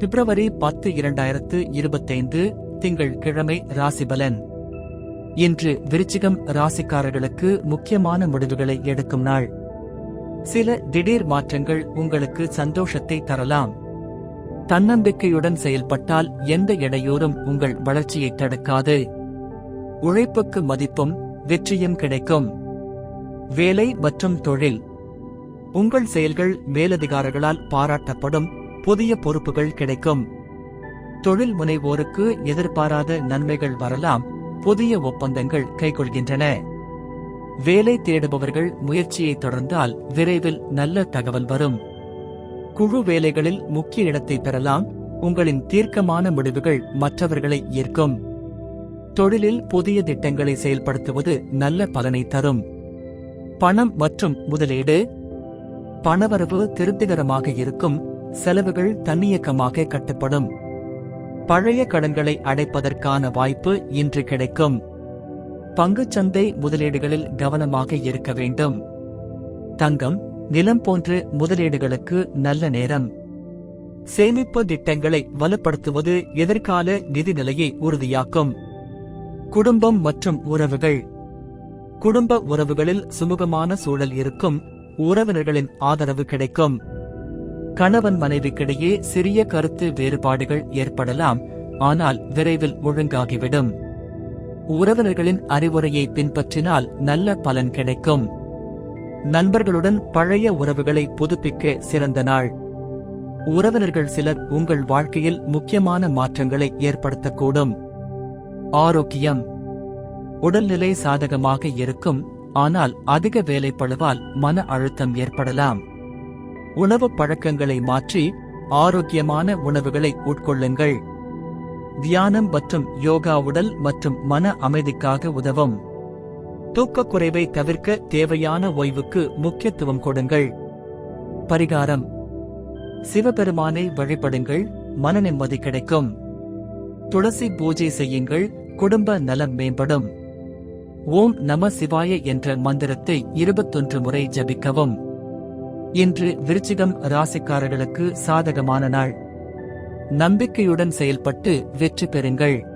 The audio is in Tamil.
பிப்ரவரி பத்து இரண்டாயிரத்து இருபத்தைந்து திங்கள் கிழமை ராசிபலன். இன்று விருச்சிகம் ராசிக்காரர்களுக்கு முக்கியமான முடிவுகளை எடுக்கும் நாள். சில திடீர் மாற்றங்கள் உங்களுக்கு சந்தோஷத்தை தரலாம். தன்னம்பிக்கையுடன் செயல்பட்டால் எந்த இடையூறும் உங்கள் வளர்ச்சியை தடுக்காது. உழைப்புக்கு மதிப்பும் வெற்றியும் கிடைக்கும். வேலை மற்றும் தொழில். உங்கள் செயல்கள் மேலதிகாரிகளால் பாராட்டப்படும் புதிய பொறுப்புகள் கிடைக்கும். தொழில் முனைவோருக்கு எதிர்பாராத நன்மைகள் வரலாம். புதிய ஒப்பந்தங்கள் கைகொள்கின்றன. வேலை தேடுபவர்கள் முயற்சியை தொடர்ந்தால் விரைவில் நல்ல தகவல் வரும். குழு வேலைகளில் முக்கிய இடத்தை பெறலாம். உங்களின் தீர்க்கமான முடிவுகள் மற்றவர்களை ஈர்க்கும். தொழிலில் புதிய திட்டங்களை செயல்படுத்துவது நல்ல பலனை தரும். பணம் மற்றும் முதலீடு. பணவரவு திருப்திகரமாக இருக்கும். செலவுகள் தன்னியக்கமாக கட்டப்படும். பழைய கடன்களை அடைப்பதற்கான வாய்ப்பு இன்று கிடைக்கும். பங்குச்சந்தை முதலீடுகளில் கவனமாக இருக்க வேண்டும். தங்கம் நிலம் போன்ற முதலீடுகளுக்கு நல்ல நேரம். சேமிப்பு திட்டங்களை வலுப்படுத்துவது எதிர்கால நிதி நிலையை உறுதியாக்கும். குடும்பம் மற்றும் உறவுகள். குடும்ப உறவுகளில் சுமூகமான சூழல் இருக்கும். உறவினர்களின் ஆதரவு கிடைக்கும். கணவன் மனைவிக்கிடையே சிறிய கருத்து வேறுபாடுகள் ஏற்படலாம். ஆனால் விரைவில் ஒழுங்காகிவிடும். உறவினர்களின் அறிவுரையை பின்பற்றினால் நல்ல பலன் கிடைக்கும். நண்பர்களுடன் பழைய உறவுகளை புதுப்பிக்க சிறந்த நாள். உறவினர்கள் சிலர் உங்கள் வாழ்க்கையில் முக்கியமான மாற்றங்களை ஏற்படுத்தக்கூடும். ஆரோக்கியம். உடல்நிலை சாதகமாக இருக்கும். ஆனால் அதிக வேலைப்பளுவால் மன அழுத்தம் ஏற்படலாம். உணவு பழக்கங்களை மாற்றி ஆரோக்கியமான உணவுகளை உட்கொள்ளுங்கள். தியானம் மற்றும் யோகா உடல் மற்றும் மன அமைதிக்காக உதவும். தூக்கக் குறைவை தவிர்க்க தேவையான ஓய்வுக்கு முக்கியத்துவம் கொடுங்கள். பரிகாரம். சிவபெருமானை வழிபடுங்கள் மன நிம்மதி கிடைக்கும். துளசி பூஜை செய்யுங்கள் குடும்ப நலம் மேம்படும். ஓம் நம சிவாய என்ற மந்திரத்தை இருபத்தொன்று முறை ஜபிக்கவும். இன்று விருச்சிகம் ராசிக்காரர்களுக்கு சாதகமான நாள். நம்பிக்கையுடன் செயல்பட்டு வெற்றி பெறுங்கள்.